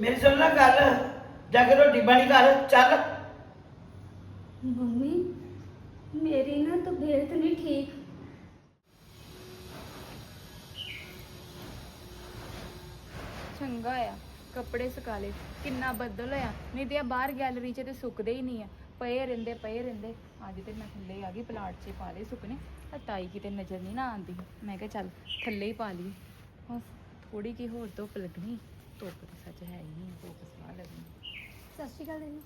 ਮੇਰੀ ਸੁਣ ਲੈ ਗੱਲ ਜਾ ਕੇ ਰੋਟੀ ਪਾਣੀ ਕਰ ਚੱਲ। ਮੰਮੀ ਮੇਰੀ ਨਾ ਤਬੀਅਤ ਨਹੀਂ ਠੀਕ। ਚੰਗਾ ਆ ਕੱਪੜੇ ਸੁਕਾ ਲਏ। ਕਿੰਨਾ ਬੱਦਲ ਹੋਇਆ। ਨਹੀਂ ਤੇ ਆ ਬਾਹਰ ਗੈਲਰੀ 'ਚ ਤੇ ਸੁੱਕਦੇ ਹੀ ਨਹੀਂ ਆ। ਪਏ ਰਹਿੰਦੇ ਪਏ ਰਹਿੰਦੇ। ਅੱਜ ਤੇ ਮੈਂ ਥੱਲੇ ਆ ਗਈ ਪਲਾਟ 'ਚ ਪਾ ਲਏ ਸੁੱਕਣੇ। ਆ ਤਾਈ ਕਿਤੇ ਨਜ਼ਰ ਨਹੀਂ ਨਾ ਆਉਂਦੀ। ਮੈਂ ਕਿਹਾ ਚੱਲ ਥੱਲੇ ਹੀ ਪਾ ਲਈ ਹੁਣ ਥੋੜੀ ਕੀ ਹੋਰ ਧੁੱਪ ਲੱਗਣੀ। ਧੁੱਪ ਤਾਂ ਸੱਚ ਹੈ ਹੀ ਨਹੀਂ ਧੁੱਪ ਸਵਾਹ ਲੱਗਣੀ ਸਤਿ ਸ਼੍ਰੀ ਅਕਾਲ ਦੀਦੀ।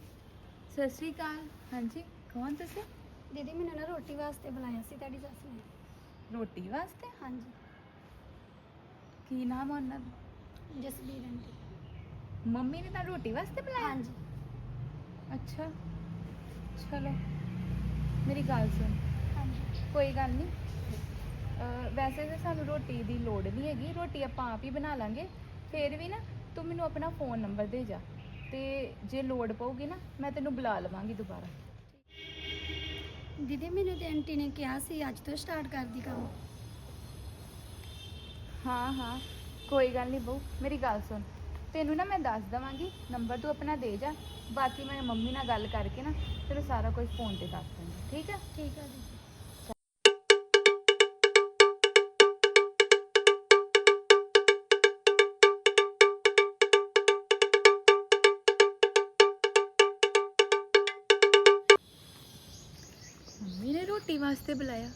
ਸਤਿ ਸ਼੍ਰੀ ਅਕਾਲ ਹਾਂਜੀ ਕੌਣ ਤੁਸੀਂ? ਦੀਦੀ ਮੈਨੂੰ ਨਾ ਰੋਟੀ ਵਾਸਤੇ ਬੁਲਾਇਆ ਸੀ ਤੁਹਾਡੀ ਸੱਸ ਨੇ। ਰੋਟੀ ਵਾਸਤੇ? ਹਾਂਜੀ। ਕੀ ਨਾਮ ਆ ਉਹਨਾਂ ਦਾ? ਜਸਬੀਰ ਆਂਟੀ। ਮੰਮੀ ਨੇ ਤਾਂ ਰੋਟੀ ਵਾਸਤੇ ਬੁਲਾਇਆ? ਹਾਂਜੀ। ਅੱਛਾ ਚਲੋ ਮੇਰੀ ਗੱਲ ਸੁਣ। ਹਾਂਜੀ। ਕੋਈ ਗੱਲ ਨਹੀਂ। ਅਹ ਵੈਸੇ ਤਾਂ ਸਾਨੂੰ ਰੋਟੀ ਦੀ ਲੋੜ ਨਹੀਂ ਹੈਗੀ ਰੋਟੀ ਆਪਾਂ ਆਪ ਹੀ ਬਣਾ ਲਾਂਗੇ। ਫੇਰ ਵੀ ਨਾ ਤੂੰ ਮੈਨੂੰ ਆਪਣਾ ਫੋਨ ਨੰਬਰ ਦੇ ਜਾ ਤੇ ਜੇ ਲੋੜ ਪਊਗੀ ਨਾ ਮੈਂ ਤੈਨੂੰ ਬੁਲਾ ਲਵਾਂਗੀ ਦੁਬਾਰਾ। ਦੀਦੀ ਮੈਨੂੰ ਤੇ ਆਂਟੀ ਨੇ ਕਿਹਾ ਸੀ ਅੱਜ ਤੋਂ ਸਟਾਰਟ ਕਰ ਦੀ ਕੰਮ। ਹਾਂ ਹਾਂ ਕੋਈ ਗੱਲ ਨਹੀਂ ਬਹੂ ਮੇਰੀ ਗੱਲ ਸੁਣ। ਤੈਨੂੰ ਨਾ ਮੈਂ ਦੱਸ ਦਵਾਂਗੀ ਨੰਬਰ ਤੂੰ ਆਪਣਾ ਦੇ ਜਾ ਬਾਕੀ ਮੈਂ ਮੰਮੀ ਨਾਲ ਗੱਲ ਕਰਕੇ ਨਾ ਤੈਨੂੰ ਸਾਰਾ ਕੁਝ ਫੋਨ ਤੇ ਦੱਸ ਦਾਂਗੀ ਠੀਕ ਆ? ਠੀਕ ਆ ਦੀਦੀ। ਮੰਮੀ ਨੇ ਰੋਟੀ ਵਾਸਤੇ ਬੁਲਾਇਆ।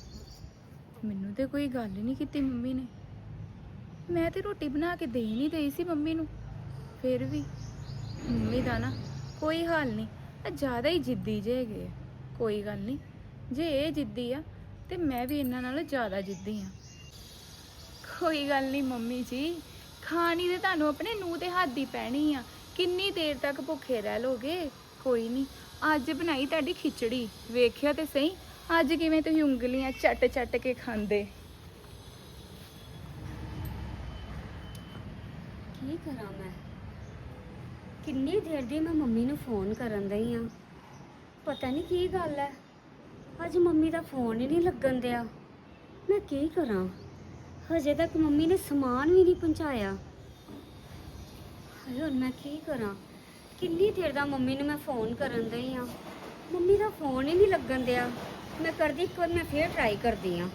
ਮੈਨੂੰ ਤੇ ਕੋਈ ਗੱਲ ਨਹੀਂ ਕੀਤੀ ਮੰਮੀ ਨੇ। ਮੈਂ ਤੇ ਰੋਟੀ ਬਣਾ ਕੇ ਦੇ ਹੀ ਨਹੀਂ ਰਹੀ ਸੀ ਮੰਮੀ ਨੂੰ। ਫਿਰ ਵੀ ਮੰਮੀ ਦਾ ਨਾ ਕੋਈ ਹਾਲ ਨਹੀਂ ਆ ਜ਼ਿਆਦਾ ਹੀ ਜਿੱਦੀ ਜਿਹੇ ਹੈਗੇ ਆ। ਕੋਈ ਗੱਲ ਨਹੀਂ ਜੇ ਇਹ ਜਿੱਦੀ ਆ, ਤੇ ਮੈਂ ਵੀ ਇਹਨਾਂ ਨਾਲੋਂ ਜ਼ਿਆਦਾ ਜਿੱਦੀ ਆ। ਕੋਈ ਗੱਲ ਨਹੀਂ ਮੰਮੀ ਜੀ, ਖਾਣੀ ਤੇ ਤੁਹਾਨੂੰ ਆਪਣੇ ਨੂੰਹ ਤੇ ਹੱਥ ਦੀ ਪੈਣੀ ਆ। ਕਿੰਨੀ ਦੇਰ ਤੱਕ ਭੁੱਖੇ ਰਹਿ ਲੋਗੇ? ਕੋਈ ਨਹੀਂ ਅੱਜ ਬਣਾਈ ਤੁਹਾਡੀ ਖਿਚੜੀ। ਵੇਖਿਆ ਤੇ ਸਹੀ? ਅੱਜ ਕਿਵੇਂ ਤੁਸੀਂ ਉਂਗਲੀਆਂ ਚੱਟ ਚੱਟ ਕੇ ਖਾਂਦੇ? ਕੀ ਕਰਾਂ ਮੈਂ? ਕਿੰਨੀ ਦੇਰ ਦੀ ਮੈਂ ਮੰਮੀ ਨੂੰ ਫੋਨ ਕਰਨ ਦਈ ਆ। ਪਤਾ ਨਹੀਂ ਕੀ ਗੱਲ ਹੈ ਅੱਜ ਮੰਮੀ ਦਾ ਫੋਨ ਹੀ ਨਹੀਂ ਲੱਗਣ ਦਿਆ। ਮੈਂ ਕੀ ਕਰਾਂ? ਹਜੇ ਤੱਕ ਮੰਮੀ ਨੇ ਸਮਾਨ ਵੀ ਨਹੀਂ ਪਹੁੰਚਾਇਆ। ਹਾਏ, ਹੁਣ ਮੈਂ ਕੀ ਕਰਾਂ? ਕਿੰਨੀ ਦੇਰ ਦਾ ਮੰਮੀ ਨੂੰ ਮੈਂ ਫੋਨ ਕਰਨ ਦਈ ਆ? ਮੰਮੀ ਦਾ ਫੋਨ ਹੀ ਨਹੀਂ ਲੱਗਣ ਦਿਆ। ਮੈਂ ਕਰਦੀ ਇੱਕ ਵਾਰ ਮੈਂ ਫੇਰ ਟਰਾਈ ਕਰਦੀ ਆ।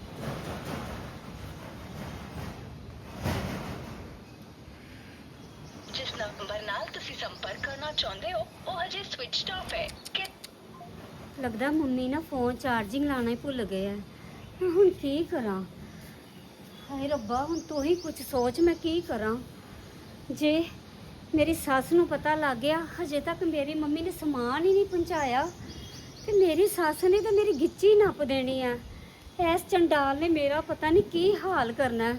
ਜਿਸ ਨੰਬਰ ਨਾਲ ਤੁਸੀਂ ਸੰਪਰਕ ਕਰਨਾ ਚਾਹੁੰਦੇ ਹੋ ਉਹ ਹਜੇ ਸਵਿਚਡ ਆਫ ਹੈ। ਕਿ ਲੱਗਦਾ ਮੰਮੀ ਨਾ ਫੋਨ ਚਾਰਜਿੰਗ ਲਾਣਾ ਹੀ ਭੁੱਲ ਗਏ ਆ। ਮੈਂ ਹੁਣ ਕੀ ਕਰਾਂ? ਹਾਏ ਰੱਬਾ ਹੁਣ ਤੂੰ ਹੀ ਕੁਝ ਸੋਚ ਮੈਂ ਕੀ ਕਰਾਂ? ਜੇ ਮੇਰੀ ਸੱਸ ਨੂੰ ਪਤਾ ਲੱਗ ਗਿਆ, ਹਜੇ ਤੱਕ ਮੇਰੀ ਮੰਮੀ ਨੇ ਸਮਾਨ ਹੀ ਨਹੀਂ ਪਹੁੰਚਾਇਆ। ਤੇ ਮੇਰੀ ਸੱਸ ਨੇ ਤਾਂ ਮੇਰੀ ਗਿੱਚੀ ਨੱਪ ਦੇਣੀ ਆ। ਐਸ ਚੰਡਾਲ ਨੇ ਮੇਰਾ ਪਤਾ ਨਹੀਂ ਕੀ ਹਾਲ ਕਰਨਾ।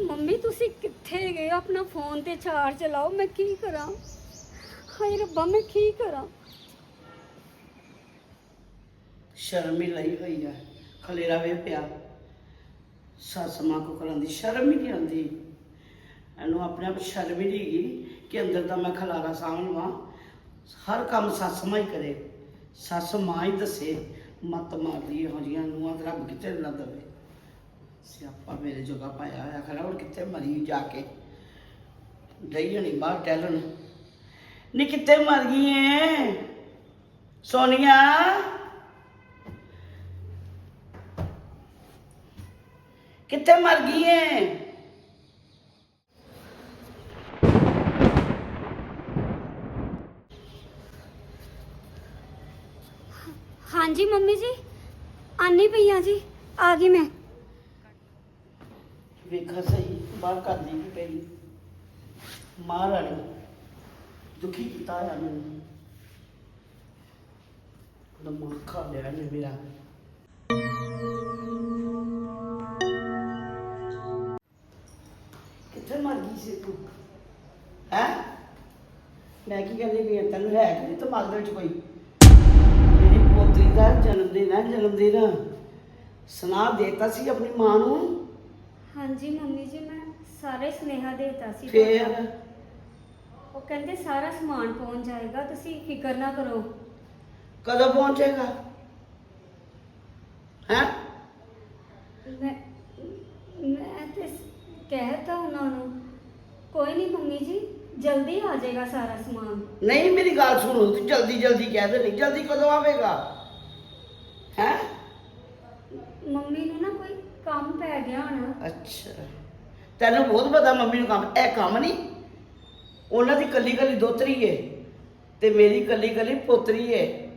ਮੰਮੀ, ਤੁਸੀਂ ਕਿੱਥੇ ਗਏ? ਆਪਣਾ ਫੋਨ ਤੇ ਚਾਰਜ ਲਾਓ ਮੈਂ ਕੀ ਕਰਾਂ? ਹਾਏ ਰੱਬਾ, ਮੈਂ ਕੀ ਕਰਾਂ? ਸ਼ਰਮ ਹੀ ਲਈ ਹੋਈ ਆ। ਖਲੇਰਾ ਵੇ ਪਿਆ। ਸੱਸ ਮਾਂ ਕੋ ਕਰਾਂ ਦੀ ਸ਼ਰਮ ਹੀ ਨਹੀਂ ਆਉਂਦੀ। ਇਹਨੂੰ ਆਪਣੇ ਆਪ ਸ਼ਰਮ ਹੀ ਨਹੀਂ ਹੈਗੀ। ਕਿ ਅੰਦਰ ਦਾ ਮੈਂ ਖਲਾਰਾ ਸਾਂਭਵਾਂ ਹਰ ਕੰਮ ਸੱਸ ਮਾਂ ਹੀ ਕਰੇ। ਸੱਸ ਮਾਂ ਹੀ ਦੱਸੇ, ਮਤ ਮਾਰਦੀ ਇਹੋ ਜਿਹੀਆਂ ਨੂੰ ਤੇ ਰੱਬ ਕਿੱਥੇ ਨਾ ਦਵੇ। ਸਿਆਪਾ ਮੇਰੇ ਜੋਗਾ ਪਾਇਆ ਹੋਇਆ ਖਰਾ, ਹੁਣ ਕਿੱਥੇ ਮਰੀ ਜਾ ਕੇ? ਡਈ ਹਣੀ ਬਾਹਰ ਟੈਲਣ ਨੀ ਕਿੱਥੇ ਮਰ ਗਈ ਏ? ਸੋਨੀਆ? ਕਿੱਥੇ ਮਰ ਗਈ ਏ? ਹਾਂਜੀ, ਮੰਮੀ ਜੀ। ਆਨੀ ਪਈਆਂ ਜੀ। ਆ ਗਈ ਮੈਂ। ਵੇਖਾ ਸਹੀ, ਬਾਹਰ ਕਰਦੀ ਵੀ ਪਈ। ਮਹਾਰਾਣੀ ਦੁਖੀ ਕੀਤਾ ਆ ਮੈਨੂੰ। ਦਿਮਾਗ ਖਾ ਲਿਆ ਨੇ ਮੇਰਾ। ਕਿੱਥੇ ਮਰ ਗਈ ਸੀ ਤੂੰ? ਹੈ? ਮੈਂ ਕੀ ਕਹਿੰਦੀ ਵੀ ਤੈਨੂੰ ਹੈ ਕਿ ਦਿਮਾਗ ਦੇ ਵਿੱਚ ਕੋਈ? ਦਾ ਜਨਮ ਦਿਨ ਹੈ ਜਨਮ ਦਿਨ। ਸੁਣਾ ਦੇਤਾ ਸੀ ਆਪਣੀ ਮਾਂ ਨੂੰ? ਹਾਂਜੀ ਮੰਮੀ ਜੀ ਮੈਂ ਸਾਰੇ ਸੁਨੇਹਾ ਦੇਤਾ ਸੀ। ਫੇਰ। ਉਹ ਕਹਿੰਦੇ ਸਾਰਾ ਸਮਾਨ ਪਹੁੰਚ ਜਾਏਗਾ ਤੁਸੀਂ ਫਿਕਰ ਨਾ ਕਰੋ। ਕਦੋਂ ਪਹੁੰਚੇਗਾ? ਹੈ? ਮੈਂ ਮੈਂ ਤੇ ਕਹਿਤਾ ਉਹਨਾਂ ਨੂੰ ਕੋਈ ਨਹੀਂ ਮੰਮੀ ਜੀ ਜਲਦੀ ਆ ਜਾਏਗਾ ਸਾਰਾ ਸਮਾਨ। ਨਹੀਂ ਮੇਰੀ ਗੱਲ ਸੁਣੋ ਤੂੰ ਜਲਦੀ ਜਲਦੀ ਕਹਿ ਦੇ ਨਹੀਂ ਜਲਦੀ ਕਦੋਂ ਆਵੇਗਾ ਹੈ ਮੰਮੀ ਨੂੰ ਨਾ ਕੋਈ ਹੋਣਾ। ਅੱਛਾ। ਤੈਨੂੰ ਬਹੁਤ ਪਤਾ ਮੰਮੀ ਨੂੰ ਕੰਮ ਇਹ ਕੰਮ ਨਹੀਂ। ਉਹਨਾਂ ਦੀ ਕੱਲੀ ਕੱਲੀ ਦੋਤਰੀ ਏ ਤੇ ਮੇਰੀ ਕੱਲੀ ਕੱਲੀ ਪੋਤਰੀ ਏ।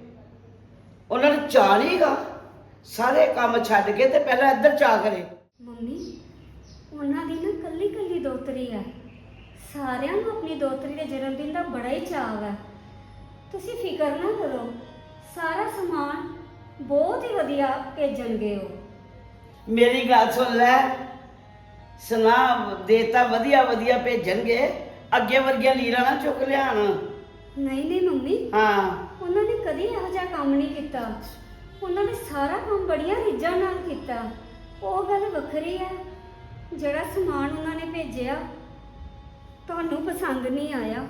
ਉਹਨਾਂ ਨੂੰ ਚਾਹ ਨਹੀਂਗਾ ਸਾਰੇ ਕੰਮ ਛੱਡ ਕੇ ਤੇ ਪਹਿਲਾਂ ਇੱਧਰ ਚਾਹ ਕਰੇ। ਮੰਮੀ ਉਹਨਾਂ ਦੀ ਨਾ ਕੱਲੀ ਕੱਲੀ ਦੋਤਰੀ ਹੈ ਸਾਰਿਆਂ ਨੂੰ ਆਪਣੀ ਦੋਤਰੀ ਦੇ ਜਨਮ ਦਿਨ ਦਾ ਬੜਾ ਹੀ ਚਾਅ ਹੈ ਤੁਸੀਂ ਫਿਕਰ ਨਾ ਕਰੋ ਸਾਰਾ ਸਮਾਨ ਬਹੁਤ ਹੀ ਵਧੀਆ ਭੇਜਣਗੇ ਉਹ। ਮੇਰੀ ਗੱਲ ਸੁਣ ਲੈ। ਸੁਨਾ ਦੇਤਾ ਵਧੀਆ ਵਧੀਆ ਭੇਜਣਗੇ। ਅੱਗੇ ਵਰਗੀਆਂ ਲੀਰਾਂ ਨਾ ਚੁੱਕ ਲਿਆਣ। ਨਹੀਂ ਨਹੀਂ ਮੰਮੀ। ਹਾਂ। ਉਹਨਾਂ ਨੇ ਕਦੀ ਇਹੋ ਜਿਹਾ ਕੰਮ ਨਹੀਂ ਕੀਤਾ। ਉਹਨਾਂ ਨੇ ਸਾਰਾ ਕੰਮ ਬੜੀਆਂ ਰੀਝਾਂ ਨਾਲ ਕੀਤਾ। ਉਹ ਗੱਲ ਵੱਖਰੀ ਹੈ ਜਿਹੜਾ ਸਮਾਨ ਉਹਨਾਂ ਨੇ ਭੇਜਿਆ ਤੁਹਾਨੂੰ ਪਸੰਦ ਨਹੀਂ ਆਇਆ।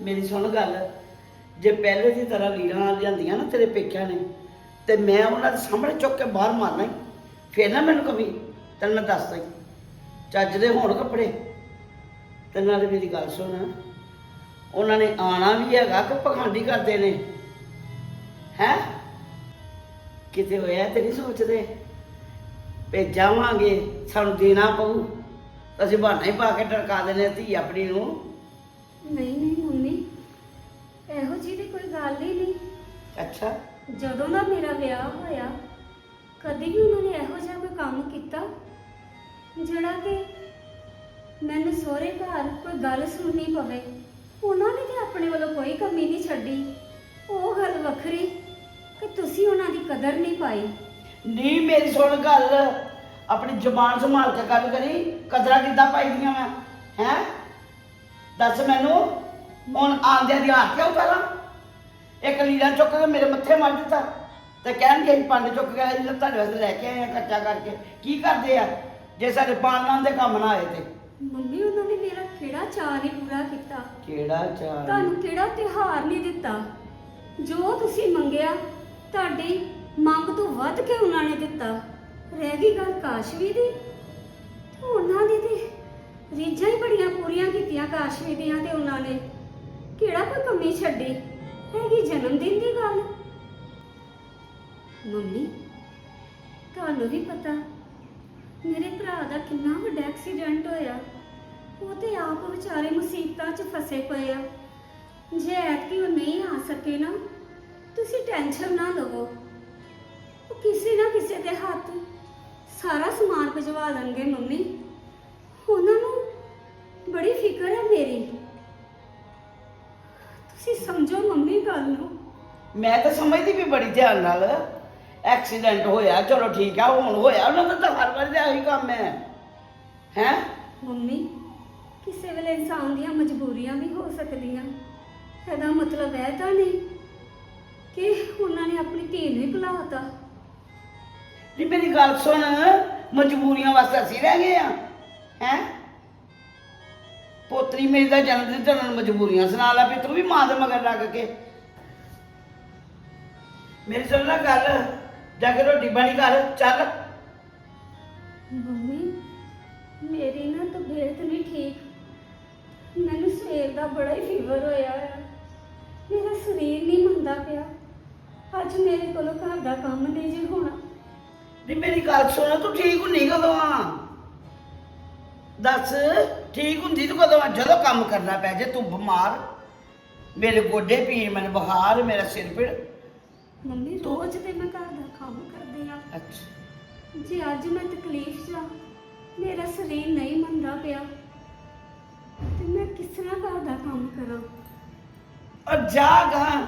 ਮੇਰੀ ਸੁਣ ਗੱਲ। ਜੇ ਪਹਿਲੇ ਦੀ ਤਰ੍ਹਾਂ ਲੀਰਾਂ ਲਿਆਂਦੀਆਂ ਨਾ ਤੇਰੇ ਪੇਕਿਆਂ ਨੇ ਤੇ ਮੈਂ ਉਹਨਾਂ ਦੇ ਸਾਹਮਣੇ ਚੁੱਕ ਕੇ ਬਾਹਰ ਮਾਰਨਾ ਹੀ ਫੇਰ ਨਾ ਮੈਨੂੰ ਕਵੀ ਤੈਨੂੰ ਮੈਂ ਦੱਸਦਾ ਹੀ। ਚੱਜ ਦੇ ਹੋਣ ਕੱਪੜੇ। ਤੇ ਨਾਲੇ ਮੇਰੀ ਗੱਲ ਸੁਣ। ਉਹਨਾਂ ਨੇ ਆਣਾ ਵੀ ਹੈਗਾ ਕਿ ਪਖੰਡੀ ਕਰਦੇ ਨੇ। ਹੈ? ਕਿਤੇ ਹੋਇਆ ਤੇ ਨਹੀਂ ਸੋਚਦੇ? ਭੇਜਾਵਾਂਗੇ ਸਾਨੂੰ ਦੇਣਾ ਪਊ। ਅਸੀਂ ਬਹਾਨਾ ਹੀ ਪਾ ਕੇ ਟਰਕਾ ਦਿੰਦੇ ਧੀ ਆਪਣੀ ਨੂੰ। ਨਹੀਂ ਨਹੀਂ ਮੰਮੀ ਇਹੋ ਜਿਹੀ ਦੀ ਕੋਈ ਗੱਲ ਹੀ ਨਹੀਂ। ਅੱਛਾ। ਜਦੋਂ ਦਾ ਮੇਰਾ ਵਿਆਹ ਹੋਇਆ ਕਦੇ ਵੀ ਉਹਨਾਂ ਨੇ ਇਹੋ ਜਿਹਾ ਕੋਈ ਕੰਮ ਕੀਤਾ ਜਿਹੜਾ ਕਿ ਮੈਨੂੰ ਸਹੁਰੇ ਘਰ ਕੋਈ ਗੱਲ ਸੁਣਨੀ ਪਵੇ? ਉਹਨਾਂ ਨੇ ਤੇ ਆਪਣੇ ਵੱਲੋਂ ਕੋਈ ਕਮੀ ਨਹੀਂ ਛੱਡੀ। ਉਹ ਗੱਲ ਵੱਖਰੀ ਕਿ ਤੁਸੀਂ ਉਹਨਾਂ ਦੀ ਕਦਰ ਨਹੀਂ ਪਾਈ। ਨਹੀਂ ਮੇਰੀ ਸੁਣ ਗੱਲ। ਆਪਣੀ ਜ਼ੁਬਾਨ ਸੰਭਾਲ ਕੇ ਗੱਲ ਕਰੀ। ਕਦਰਾਂ ਕਿੱਦਾਂ ਪਾਈਦੀਆਂ ਮੈਂ ਹੈ? ਦੱਸ ਮੈਨੂੰ, ਹੁਣ ਆਂਦਿਆਂ ਦੀ ਹੱਥ ਕਿਉਂ ਕਰਾਂ ਇੱਕ ਲੀੜਾ ਚੁੱਕ ਕੇ ਮੇਰੇ ਮੱਥੇ ਮਾਰ ਦਿੱਤਾ। ਤੇ ਕਹਿਣਗੇ ਅਸੀਂ ਪੰਡ ਚੁੱਕ ਕੇ ਆਏ ਤੁਹਾਡੇ ਵਾਸਤੇ ਲੈ ਕੇ ਆਏ ਆ ਖਰਚਾ ਕਰਕੇ। ਕੀ ਕਰਦੇ ਆ? ਜੇ ਸਾਡੇ ਪਾਣ ਨਾਲ ਦੇ ਕੰਮ ਨਾ ਆਏ ਤੇ। ਮੰਮੀ ਉਹਨਾਂ ਨੇ ਮੇਰਾ ਕਿਹੜਾ ਚਾਅ ਨਹੀਂ ਪੂਰਾ ਕੀਤਾ? ਕਿਹੜਾ ਚਾਹ ਤੁਹਾਨੂੰ ਕਿਹੜਾ ਤਿਉਹਾਰ ਨਹੀਂ ਦਿੱਤਾ? ਜੋ ਤੁਸੀਂ ਮੰਗਿਆ ਤੁਹਾਡੀ ਮੰਗ ਤੋਂ ਵੱਧ ਕੇ ਉਹਨਾਂ ਨੇ ਦਿੱਤਾ? ਰਹਿ ਗਈ ਗੱਲ ਕਾਸ਼ਵੀ ਦੀ। ਤੇ ਉਹਨਾਂ ਦੀ ਤੇ ਰੀਝਾਂ ਹੀ ਬੜੀਆਂ ਪੂਰੀਆਂ ਕੀਤੀਆਂ ਕਾਸ਼ਵੀ ਦੀਆਂ ਤੇ ਉਹਨਾਂ ਨੇ। ਕਿਹੜਾ ਕੋਈ ਕਮੀ ਛੱਡੀ? ਹੈਗੀ ਜਨਮ ਦਿਨ ਦੀ ਗੱਲ। ਮੰਮੀ, ਤੁਹਾਨੂੰ ਵੀ ਪਤਾ, ਮੇਰੇ ਭਰਾ ਦਾ ਕਿੰਨਾ ਵੱਡਾ ਐਕਸੀਡੈਂਟ ਹੋਇਆ। ਉਹ ਤੇ ਆਪ ਵਿਚਾਰੇ ਮੁਸੀਬਤਾਂ 'ਚ ਫਸੇ ਪਏ ਆ। ਜੇ ਐਤਕੀ ਉਹ ਨਹੀਂ ਆ ਸਕੇ ਨਾ, ਤੁਸੀਂ ਟੈਨਸ਼ਨ ਨਾ ਲਵੋ। ਉਹ ਕਿਸੇ ਨਾ ਕਿਸੇ ਦੇ ਹੱਥ ਸਾਰਾ ਸਮਾਨ ਭਜਵਾ ਦੇਣਗੇ ਮੰਮੀ। ਉਹਨਾਂ ਨੂੰ ਬੜੀ ਫਿਕਰ ਹੈ ਮੇਰੀ। ਤੁਸੀਂ ਸਮਝੋ ਮੰਮੀ ਗੱਲ ਨੂੰ। ਮੈਂ ਤਾਂ ਸਮਝਦੀ ਵੀ ਬੜੀ ਧਿਆਨ ਨਾਲ। ਐਕਸੀਡੈਂਟ ਹੋਇਆ ਚਲੋ ਠੀਕ ਆ ਹੁਣ ਹੋਇਆ ਉਹਨਾਂ ਦਾ ਤਾਂ ਹਰ ਵਾਰ ਦਾ ਇਹੀ ਕੰਮ ਹੈ। ਹੈ? ਮੰਮੀ ਕਿਸੇ ਵੇਲੇ ਇਨਸਾਨ ਦੀਆਂ ਮਜਬੂਰੀਆਂ ਵੀ ਹੋ ਸਕਦੀਆਂ। ਇਹਦਾ ਮਤਲਬ ਹੈ ਤਾਂ ਨਹੀਂ ਕਿ ਉਹਨਾਂ ਨੇ ਆਪਣੀ ਧੀ ਨੂੰ ਹੀ ਭੁਲਾਤਾ। ਜੀ ਮੇਰੀ ਗੱਲ ਸੁਣ ਮਜਬੂਰੀਆਂ ਵਾਸਤੇ ਅਸੀਂ ਰਹਿ ਗਏ ਆ। ਹੈ? ਪੋਤਰੀ ਮੇਰੀ ਦਾ ਜਨਮ ਦਿਨ ਤੇ ਉਹਨਾਂ ਨੂੰ ਮਜਬੂਰੀਆਂ ਸੁਣਾ ਲਾ ਵੀ ਤੂੰ ਵੀ ਮਾਂ ਦੇ ਮਗਰ ਲੱਗ ਕੇ। ਮੇਰੀ ਸੁਣ ਲੈ ਗੱਲ। ਜਾ ਕੇ ਰੋਟੀ ਪਾਣੀ ਕਰ ਚੱਲ। ਮੰਮੀ ਮੇਰੀ ਨਾ ਤਬੀਅਤ ਨਹੀਂ ਠੀਕ। ਮੈਨੂੰ ਸਵੇਰ ਦਾ ਬੜਾ ਹੀ ਫੀਵਰ ਹੋਇਆ ਹੈ ਮੇਰਾ ਸਰੀਰ ਨਹੀਂ ਮੰਨਦਾ ਪਿਆ। ਅੱਜ ਮੇਰੇ ਕੋਲੋਂ ਘਰ ਦਾ ਕੰਮ ਨਹੀਂ ਜੇ ਹੋਣਾ। ਜੀ ਮੇਰੀ ਗੱਲ ਸੁਣ ਤੂੰ ਠੀਕ ਹੁੰਨੀ ਕਦੋਂ ਆ? ਦੱਸ ਠੀਕ ਹੁੰਦੀ ਤੂੰ ਕਦੋਂ ਆ? ਜਦੋਂ ਕੰਮ ਕਰਨਾ ਪੈ ਜੇ ਤੂੰ ਬਿਮਾਰ। ਮੇਰੇ ਗੋਡੇ ਪੀੜ ਮੈਨੂੰ ਬੁਖਾਰ ਮੇਰਾ ਸਿਰ ਪੀੜ। ਮੰਮੀ ਰੋਜ਼ ਤੇ ਮੈਂ ਘਰ ਅੱਛਾ ਜੇ ਅੱਜ ਮੈਂ ਤਕਲੀਫ 'ਚ ਆ, ਮੇਰਾ ਸਰੀਰ ਨਹੀਂ ਮੰਨਦਾ ਪਿਆ, ਤੇ ਮੈਂ ਕਿਸ ਤਰ੍ਹਾਂ ਘਰ ਦਾ ਕੰਮ ਕਰਾਂ? ਔਰ ਜਾ ਗਾ।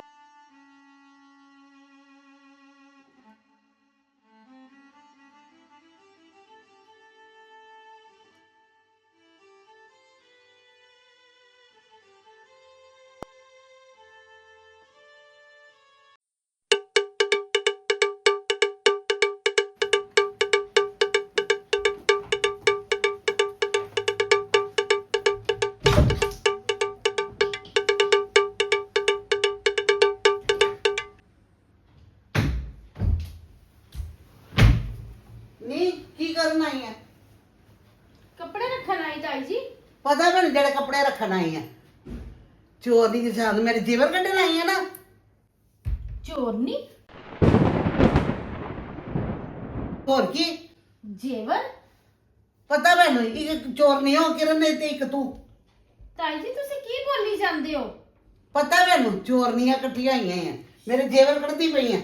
ਕੱਪੜੇ ਰੱਖਣ ਆਈ ਆ। ਚੋਰ ਦੀ ਕਿਸਾਨ ਮੇਰੇ ਜੇਵਰ ਕੱਢਣ ਆਈ ਆ ਨਾ। ਚੋਰਨੀ ਹੋਰ ਕੀ? ਜੇਵਰ? ਪਤਾ ਮੈਨੂੰ ਇੱਕ ਚੋਰ ਨਹੀਂ ਹੋ ਕਿਰਨ ਨੇ ਤੇ ਇੱਕ ਤੂੰ। ਤਾਈ ਜੀ ਤੁਸੀਂ ਕੀ ਬੋਲੀ ਜਾਂਦੇ ਹੋ? ਪਤਾ ਮੈਨੂੰ ਚੋਰਨੀਆਂ ਇਕੱਠੀਆਂ ਆਈਆਂ ਆ। ਮੇਰੇ ਜੇਵਰ ਕੱਢਦੀ ਪਈਆਂ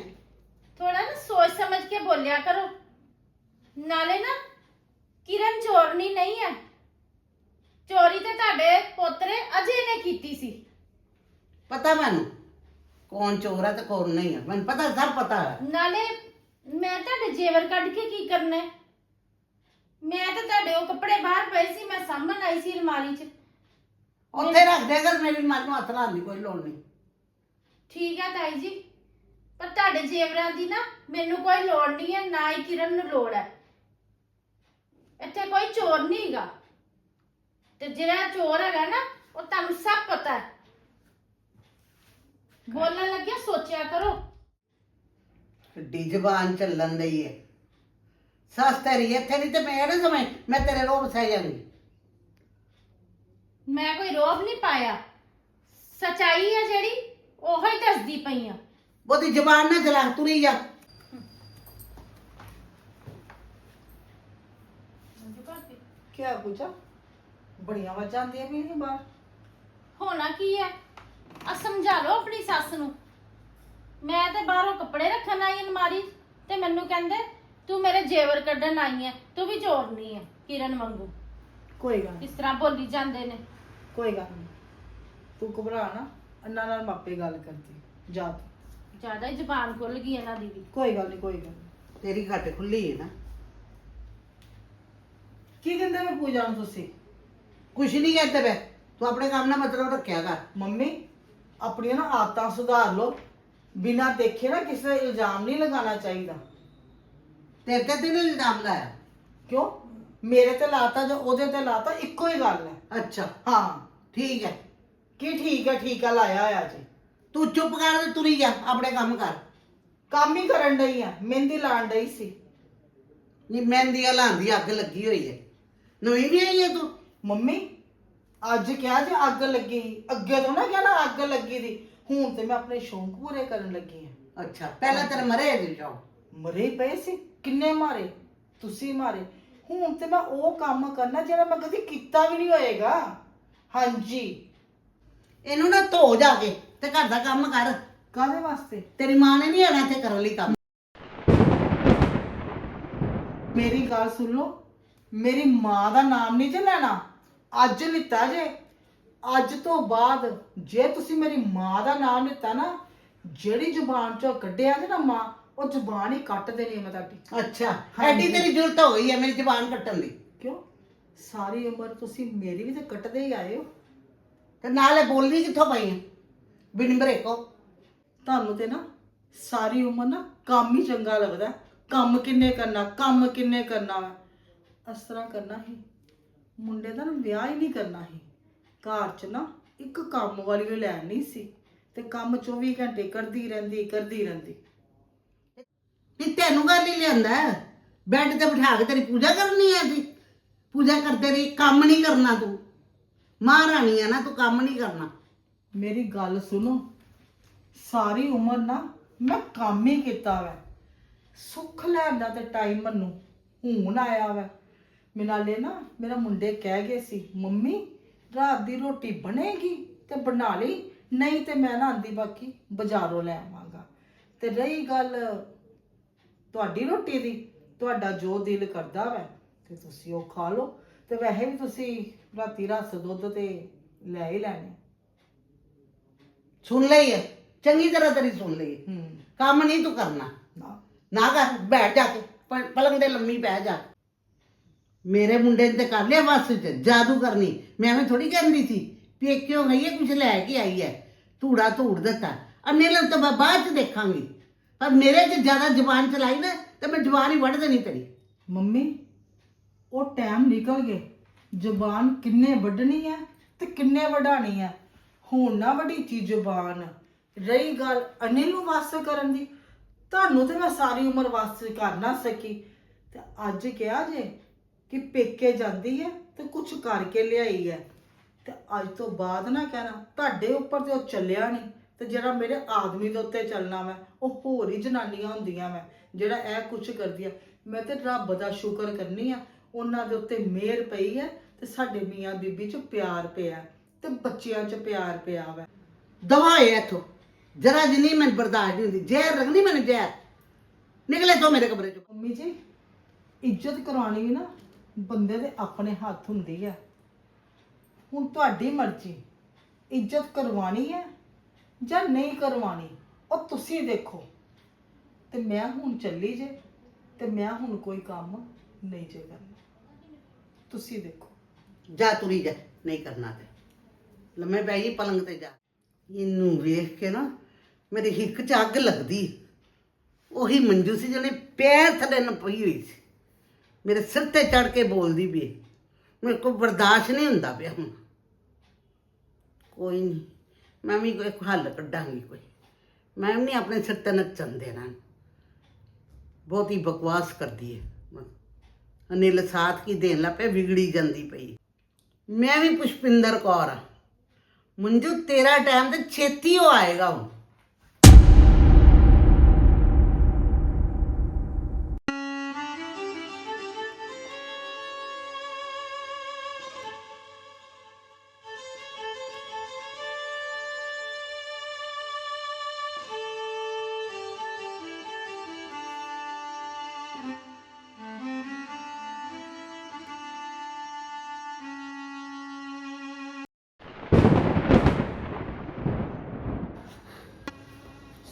ਥੋੜਾ ਨਾ ਸੋਚ ਸਮਝ ਕੇ ਬੋਲਿਆ ਕਰੋ। ਨਾਲੇ ਨਾ ਕਿਰਨ ਚੋਰਨੀ ਨਹੀਂ ਹੈ ਚੋਰੀ ਤੇ ਤੁਹਾਡੇ ਪੋਤਰੇ ਅਜੇ ਨੇ ਕੀਤੀ ਸੀ। ਪਤਾ ਮੈਨੂੰ? ਕੌਣ ਚੋਰ ਹੈ ਤੇ ਕੌਣ ਨਹੀਂ ਹੈ ਮੈਨੂੰ ਪਤਾ ਸਭ ਪਤਾ ਹੈ। ਨਾਲੇ ਮੈਂ ਤੁਹਾਡੇ ਜੇਵਰ ਕੱਢ ਕੇ ਕੀ ਕਰਨਾ ਹੈ? ਮੈਂ ਤਾਂ ਤੁਹਾਡੇ ਉਹ ਕੱਪੜੇ ਬਾਹਰ ਪਏ ਸੀ ਮੈਂ ਸਾਹਮਣ ਆਈ ਸੀ ਅਲਮਾਰੀ 'ਚ। ਉੱਥੇ ਰੱਖ ਦੇ ਕਰ ਮੇਰੀ ਮੱਤ ਨੂੰ ਹੱਥ ਲਾਉਣ ਦੀ ਕੋਈ ਲੋੜ ਨਹੀਂ। ਠੀਕ ਹੈ ਤਾਈ ਜੀ ਪਰ ਤੁਹਾਡੇ ਜੇਵਰਾਂ ਦੀ ਨਾ ਮੈਨੂੰ ਕੋਈ ਲੋੜ ਨਹੀਂ ਹੈ ਨਾ ਹੀ ਕਿਰਨ ਨੂੰ ਲੋੜ ਹੈ। ਇੱਥੇ ਕੋਈ ਚੋਰ ਨਹੀਂ ਹੈਗਾ। ਤੇ ਜਿਹੜਾ ਚੋਰ ਹੈਗਾ ਨਾ ਉਹ ਤੁਹਾਨੂੰ ਸਭ ਪਤਾ ਹੈ ਬੋਲਣ ਲੱਗਿਆ ਸੋਚਿਆ ਕਰੋ ਕਿੱਡੀ ਜ਼ਬਾਨ ਚੱਲਣ ਦੀ ਹੈ ਸੱਸ ਤੇਰੀ ਇੱਥੇ ਨਹੀਂ ਤੇ ਮੈਂ ਨਾ ਸਮਝ ਮੈਂ ਤੇਰੇ ਰੋਬ ਸਹਿ ਜਾਂਗੀ ਮੈਂ ਕੋਈ ਰੋਬ ਨਹੀਂ ਪਾਇਆ ਸਚਾਈ ਹੈ ਜਿਹੜੀ ਉਹੋ ਹੀ ਦੱਸਦੀ ਪਈ ਆ ਉਹਦੀ ਜ਼ਬਾਨ ਨਾ ਚਲਾ ਤੁਰੀ ਜਾ क्या पूछा ਬੜੀਆਂ ਆਵਾਜ਼ਾਂ ਆਉਂਦੀਆਂ ਵੀ ਨਹੀਂ ਬਾਹਰ। ਹੋਣਾ ਕੀ ਹੈ ਆ ਸਮਝਾ ਲਓ ਆਪਣੀ ਸੱਸ ਨੂੰ। ਮੈਂ ਤੇ ਬਾਹਰੋਂ ਕੱਪੜੇ ਰੱਖਣ ਆਈ ਅਲਮਾਰੀ 'ਚ, ਤੇ ਮੈਨੂੰ ਕਹਿੰਦੇ ਤੂੰ ਮੇਰੇ ਜੇਵਰ ਕੱਢਣ ਆਈ ਐ ਤੂੰ ਵੀ ਚੋਰਨੀ ਐ ਕਿਰਨ ਵਾਂਗੂ। ਕੋਈ ਗੱਲ ਨੀ, ਇਸ ਤਰ੍ਹਾਂ ਬੋਲੀ ਜਾਂਦੇ ਨੇ। ਕੋਈ ਗੱਲ ਨਹੀਂ ਤੂੰ ਘਬਰਾ ਨਾ ਅੰਨਾ ਨਾਲ ਮਾਪੇ ਗੱਲ ਕਰਦੀ ਜਾ ਜ਼ਿਆਦਾ ਹੀ ਜ਼ਬਾਨ ਖੁੱਲ ਗਈ ਇਹਨਾਂ ਦੀ ਕੋਈ ਗੱਲ ਨਹੀਂ ਕੋਈ ਗੱਲ ਨੀ। ਤੇਰੀ ਘੱਟ ਖੁੱਲੀ ਹੈ ਨਾ। ਕੀ ਕਹਿੰਦੇ ਨੇ ਪੂਜਾ ਨੂੰ ਤੁਸੀਂ? ਕੁਛ ਨਹੀਂ ਕਹਿੰਦੇ ਬੈ ਤੂੰ ਆਪਣੇ ਕੰਮ ਨਾਲ ਮਤਲਬ ਰੱਖਿਆ ਕਰ ਮੰਮੀ ਆਪਣੀਆਂ ਨਾ ਆਦਤਾਂ ਸੁਧਾਰ ਲਓ ਬਿਨਾਂ ਦੇਖੇ ਨਾ ਕਿਸੇ ਤੇ ਇਲਜ਼ਾਮ ਨਹੀਂ ਲਗਾਉਣਾ ਚਾਹੀਦਾ ਤੇਰੇ ਤੇ ਤੇ ਨਹੀਂ ਇਲਜ਼ਾਮ ਲਾਇਆ ਕਿਉਂ ਮੇਰੇ ਤੇ ਲਾਤਾ ਜਾਂ ਉਹਦੇ ਤੇ ਲਾਤਾ ਇੱਕੋ ਹੀ ਗੱਲ ਹੈ ਅੱਛਾ ਹਾਂ ਠੀਕ ਹੈ ਕੀ ਠੀਕ ਹੈ ਠੀਕ ਹੈ ਲਾਇਆ ਹੋਇਆ ਜੀ ਤੂੰ ਚੁੱਪ ਕਰ ਤੇ ਤੁਰੀ ਜਾ ਆਪਣੇ ਕੰਮ ਕਰ ਕੰਮ ਹੀ ਕਰਨ ਡਈ ਆ ਮਹਿੰਦੀ ਲਾਣ ਡਈ ਸੀ ਨਹੀਂ ਮਹਿੰਦੀ ਹਲਾਂਦੀ ਅੱਗ ਲੱਗੀ ਹੋਈ ਹੈ ਨਵੀਂ ਵੀ ਆਈ ਹੈ ਤੂੰ ਮੰਮੀ ਅੱਜ ਕਿਹਾ ਜੇ ਅੱਗ ਲੱਗੀ। ਅੱਗੇ ਤੋਂ ਨਾ ਕਹਿਣਾ ਅੱਗ ਲੱਗੀ ਦੀ ਹੁਣ ਤੇ ਮੈਂ ਆਪਣੇ ਸ਼ੌਂਕ ਪੂਰੇ ਕਰਨ ਲੱਗੀ ਆ ਅੱਛਾ ਪਹਿਲਾਂ ਤੇਰੇ ਮਰੇ ਦੇ ਜਾਓ ਮਰੇ ਪਏ ਸੀ। ਕਿੰਨੇ ਮਾਰੇ? ਤੁਸੀਂ ਮਾਰੇ। ਹੁਣ ਤੇ ਮੈਂ ਉਹ ਕੰਮ ਕਰਨਾ ਜਿਹੜਾ ਮੈਂ ਕਦੀ ਕੀਤਾ ਵੀ ਨਹੀਂ ਹੋਏਗਾ। ਹਾਂਜੀ। ਇਹਨੂੰ ਨਾ ਧੋ ਜਾ ਕੇ ਤੇ ਘਰ ਦਾ ਕੰਮ ਕਰ। ਕਾਹਦੇ ਵਾਸਤੇ? ਤੇਰੀ ਮਾਂ ਨੇ ਨਹੀਂ ਆਣਾ ਇੱਥੇ ਕਰਨ ਲਈ ਕੰਮ। ਮੇਰੀ ਗੱਲ ਸੁਣ ਲਓ। ਮੇਰੀ ਮਾਂ ਦਾ ਨਾਮ ਨਹੀਂ ਜੇ ਲੈਣਾ। ਅੱਜ ਲਿੱਤਾ ਜੇ। ਅੱਜ ਤੋਂ ਬਾਅਦ ਜੇ ਤੁਸੀਂ ਮੇਰੀ ਮਾਂ ਦਾ ਨਾਮ ਲਿੱਤਾ ਨਾ ਜਿਹੜੀ ਜ਼ੁਬਾਨ ਚੋਂ ਕੱਢਿਆ ਜੇ ਨਾ ਮਾਂ ਉਹ ਜ਼ੁਬਾਨ ਹੀ ਕੱਟ ਦੇਣੀ ਮੈਂ ਤੁਹਾਡੀ। ਅੱਛਾ। ਐਡੀ ਤੇਰੀ ਜ਼ਰੂਰਤ ਹੋ ਗਈ ਹੈ ਮੇਰੀ ਜ਼ਬਾਨ ਕੱਟਣ ਦੀ। ਕਿਉਂ? ਸਾਰੀ ਉਮਰ ਤੁਸੀਂ ਮੇਰੀ ਵੀ ਤੇ ਕੱਟਦੇ ਹੀ ਆਏ ਹੋ। ਤੇ ਨਾਲੇ ਬੋਲਣੀ ਕਿੱਥੋਂ ਪਈ ਹੈ? ਬਿਨ ਬਰੇਕੋ। ਤੁਹਾਨੂੰ ਤੇ ਨਾ ਸਾਰੀ ਉਮਰ ਨਾ ਕੰਮ ਹੀ ਚੰਗਾ ਲੱਗਦਾ। ਕੰਮ ਕਿੰਨੇ ਕਰਨਾ ਕੰਮ ਕਿੰਨੇ ਕਰਨਾ ਇਸ ਤਰ੍ਹਾਂ ਕਰਨਾ ਹੀ। ਮੁੰਡੇ ਦਾ ਨਾ ਵਿਆਹ ਹੀ ਨਹੀਂ ਕਰਨਾ ਸੀ। ਘਰ 'ਚ ਨਾ ਇੱਕ ਕੰਮ ਵਾਲੀ ਵੀ ਨਹੀਂ ਸੀ। ਤੇ ਕੰਮ 24 ਘੰਟੇ ਕਰਦੀ ਰਹਿੰਦੀ ਕਰਦੀ ਰਹਿੰਦੀ। ਨਹੀਂ ਤੈਨੂੰ ਗੱਲ ਹੀ ਲਿਆਂਦਾ? ਹੈ? ਬੈੱਡ ਤੇ ਬਿਠਾ ਕੇ ਤੇਰੀ ਪੂਜਾ ਕਰਨੀ ਹੈ ਜੀ ਪੂਜਾ ਕਰਦੇ ਰਹੀ, ਕੰਮ ਨਹੀਂ ਕਰਨਾ ਤੂੰ। ਮਹਾਰਾਣੀ ਆ ਨਾ, ਤੂੰ ਕੰਮ ਨਹੀਂ ਕਰਨਾ। ਮੇਰੀ ਗੱਲ ਸੁਣੋ। ਸਾਰੀ ਉਮਰ ਨਾ ਮੈਂ ਕੰਮ ਹੀ ਕੀਤਾ ਵੈ। ਸੁੱਖ ਲੈਣ ਦਾ ਤੇ ਟਾਈਮ ਮੈਨੂੰ ਹੁਣ ਆਇਆ ਵੈ। ਨਾਲੇ ਨਾ ਮੇਰਾ ਮੁੰਡੇ ਕਹਿ ਗਏ ਸੀ ਮੰਮੀ ਰਾਤ ਦੀ ਰੋਟੀ ਬਣੇਗੀ ਤੇ ਬਣਾ ਲਈ ਨਹੀਂ ਤੇ ਮੈਂ ਨਾ ਆਂਦੀ ਬਾਕੀ ਬਾਜ਼ਾਰੋਂ ਲੈ ਆਵਾਂਗਾ। ਤੇ ਰਹੀ ਗੱਲ ਤੁਹਾਡੀ ਰੋਟੀ ਦੀ ਤੁਹਾਡਾ ਜੋ ਦਿਲ ਕਰਦਾ ਵੈ ਤੇ ਤੁਸੀਂ ਉਹ ਖਾ ਲਓ। ਤੇ ਵੈਸੇ ਵੀ ਤੁਸੀਂ ਰਾਤੀ ਰਸ ਦੁੱਧ ਤੇ ਲੈ ਹੀ ਲੈਣੇ। ਸੁਣ ਲਈ ਹੈ ਚੰਗੀ ਤਰ੍ਹਾਂ ਤੇਰੀ ਸੁਣ ਲਈ ਹੈ। ਕੰਮ ਨਹੀਂ ਤੂੰ ਕਰਨਾ। ਨਾ। ਨਾ ਕਰ ਬੈਠ ਜਾ ਕੇ। ਪ- ਪਲੰਗ ਤੇ ਲੰਮੀ ਪੈ ਜਾ। ਮੇਰੇ ਮੁੰਡੇ ਨੇ ਤੇ ਕਰ ਲਿਆ ਬਸ ਚ, ਜਾਦੂ ਕਰਨੀ। ਮੈਂ ਐਵੇਂ ਥੋੜੀ ਕਹਿੰਦੀ ਸੀ ਵੀ ਕਿਉਂ ਗਈ ਹੈ ਕੁਝ ਲੈ ਕੇ ਆਈ ਹੈ। ਧੂੜਾ ਧੂੜ ਦਿੱਤਾ। ਅਨਿਲ ਲੰ ਤਾਂ ਮੈਂ ਬਾਅਦ ਚ ਦੇਖਾਂਗੀ। ਪਰ ਮੇਰੇ ਚ ਜ਼ਿਆਦਾ ਜ਼ੁਬਾਨ ਚਲਾਈ ਨਾ, ਤੇ ਮੈਂ ਜ਼ੁਬਾਨ ਹੀ ਵੱਢ ਦੇਣੀ ਤੇਰੀ ਮੰਮੀ, ਉਹ ਟਾਈਮ ਨਿਕਲ ਗਏ ਜ਼ੁਬਾਨ ਕਿੰਨੇ ਵੱਢਣੀ ਹੈ ਤੇ ਕਿੰਨੇ ਵਢਾਣੀ ਹੈ। ਹੁਣ ਨਾ ਵੱਡੀ ਚੀਜ਼ ਜ਼ੁਬਾਨ। ਰਹੀ ਗੱਲ ਅਨਿਲ ਨੂੰ ਵਾਸਤੇ ਕਰਨ ਦੀ। ਤੁਹਾਨੂੰ ਤੇ ਮੈਂ ਸਾਰੀ ਉਮਰ ਵਾਸਤੇ ਕਰ ਨਾ ਸਕੀ। ਤੇ ਅੱਜ ਕਿਹਾ ਜੇ ਕਿ ਪੇਕੇ ਜਾਂਦੀ ਹੈ ਤੇ ਕੁਝ ਕਰਕੇ ਲਿਆਈ ਹੈ। ਤੇ ਅੱਜ ਤੋਂ ਬਾਅਦ ਨਾ ਕਹਿਣਾ, ਤੁਹਾਡੇ ਉੱਪਰ ਤੇ ਉਹ ਚੱਲਿਆ ਨਹੀਂ ਤੇ ਜਿਹੜਾ ਮੇਰੇ ਆਦਮੀ ਦੇ ਉੱਤੇ ਚੱਲਣਾ ਮੈਂ ਉਹ ਹੋਰ ਹੀ ਜਨਾਨੀਆਂ ਹੁੰਦੀਆਂ ਮੈਂ ਜਿਹੜਾ ਇਹ ਕੁਛ ਕਰਦੀ ਆ। ਮੈਂ ਤੇ ਰੱਬ ਦਾ ਸ਼ੁਕਰ ਕਰਨੀ ਆ, ਉਹਨਾਂ ਦੇ ਉੱਤੇ ਮਿਹਰ ਪਈ ਹੈ ਤੇ ਸਾਡੇ ਮੀਆਂ ਬੀਬੀ ਚ ਪਿਆਰ ਪਿਆ, ਤੇ ਬੱਚਿਆਂ ਚ ਪਿਆਰ ਪਿਆ ਵਾ। ਦਵਾਏ ਇੱਥੋਂ। ਜਰਾ ਜਿੰਨੀ ਮੈਂ ਬਰਦਾਸ਼ਤ ਨਹੀਂ ਹੁੰਦੀ, ਜ਼ਹਿਰ ਰਗਣੀ ਮੈਨੂੰ ਜ਼ਹਿਰ। ਨਿਕਲੇ ਤੋਂ ਮੇਰੇ ਕਮਰੇ ਚੋਂ। ਮੰਮੀ ਜੀ, ਇੱਜ਼ਤ ਕਰਾਉਣੀ ਨਾ ਬੰਦੇ ਦੇ ਆਪਣੇ ਹੱਥ ਹੁੰਦੀ ਹੈ ਹੁਣ ਤੁਹਾਡੀ ਮਰਜ਼ੀ, ਇੱਜ਼ਤ ਕਰਵਾਣੀ ਹੈ ਜਾਂ ਨਹੀਂ ਕਰਵਾਣੀ ਉਹ ਤੁਸੀਂ ਦੇਖੋ। ਤੇ ਮੈਂ ਹੁਣ ਚੱਲੀ ਜੇ, ਤੇ ਮੈਂ ਹੁਣ ਕੋਈ ਕੰਮ ਨਹੀਂ ਜੇ ਕਰਨਾ। ਤੁਸੀਂ ਦੇਖੋ। ਜਾ ਤੁਰੀ ਜਾ, ਨਹੀਂ ਕਰਨਾ ਤੇ। ਲੰਮੇ ਪੈ ਗਈ ਪਲੰਗ ਤੇ ਜਾ। ਇਹਨੂੰ ਵੇਖ ਕੇ ਨਾ ਮੇਰੀ ਹਿੱਕ 'ਚ ਅੱਗ ਲੱਗਦੀ। ਉਹੀ ਮੰਜੂ ਸੀ ਜਿਹਨੇ ਪੈਰ ਥੱਲੇ ਨੂੰ ਪਈ ਹੋਈ ਸੀ। ਮੇਰੇ ਸਿਰ ਤੇ ਚੜ ਕੇ ਬੋਲਦੀ ਵੀ ਮੇਰੇ ਕੋਲ ਬਰਦਾਸ਼ਤ ਨਹੀਂ ਹੁੰਦਾ ਪਿਆ ਹੁਣ। ਕੋਈ ਨਹੀਂ, ਮੈਂ ਵੀ ਕੋਈ ਹੱਲ ਕੱਢਾਂਗੀ ਕੋਈ। ਮੈਂ ਵੀ ਨਹੀਂ ਆਪਣੇ ਸਿਰ ਤੇ ਨੱਚਣ ਦੇਣਾ। ਬਹੁਤੀ ਬਕਵਾਸ ਕਰਦੀ ਹੈ। ਅਨਿਲ ਸਾਥ ਕੀ ਦੇਣ ਲੱਪੇ ਵਿਗੜੀ ਜਾਂਦੀ ਪਈ ਮੈਂ ਵੀ ਪੁਸ਼ਪਿੰਦਰ ਕੌਰ ਆ ਮੰਜੂ, ਤੇਰਾ ਟਾਈਮ ਤੇ ਛੇਤੀ ਹੋ ਆਏਗਾ ਹੁਣ।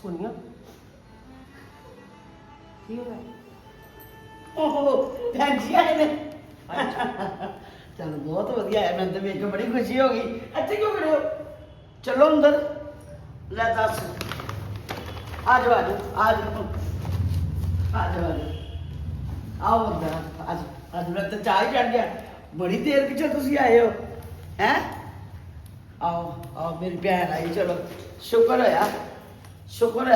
ਸੋਨੀਆ ਕੀ ਹੋਇਆ? ਓਹੋ ਭੈਣ ਜੀ ਆਏ ਨੇ। ਚਲ ਬਹੁਤ ਵਧੀਆ ਹੈ ਮੈਨੂੰ ਤਾਂ ਵੇਖ ਕੇ ਬੜੀ ਖੁਸ਼ੀ ਹੋ ਗਈ। ਇੱਥੇ ਕਿਉਂ ਖੜੇ ਹੋ? ਚਲੋ ਅੰਦਰ। ਲੈ ਦੱਸ। ਆ ਜਾਓ ਆ ਜਾਓ ਆ ਜਾਓ। ਆ ਜਾਓ ਆ ਜਾਓ। ਆਓ ਅੰਦਰ ਅੱਜ ਅੱਜ ਮੈਂ ਤਾਂ ਚਾਹ ਹੀ ਚੜ ਗਿਆ। ਬੜੀ ਦੇਰ ਪਿੱਛੇ ਤੁਸੀਂ ਆਏ ਹੋ। ਹੈ? ਆਓ ਆਓ ਮੇਰੀ ਭੈਣ ਆਈ ਚਲੋ। ਸ਼ੁਕਰ ਹੋਇਆ। ਸ਼ੁਕਰ ਹੈ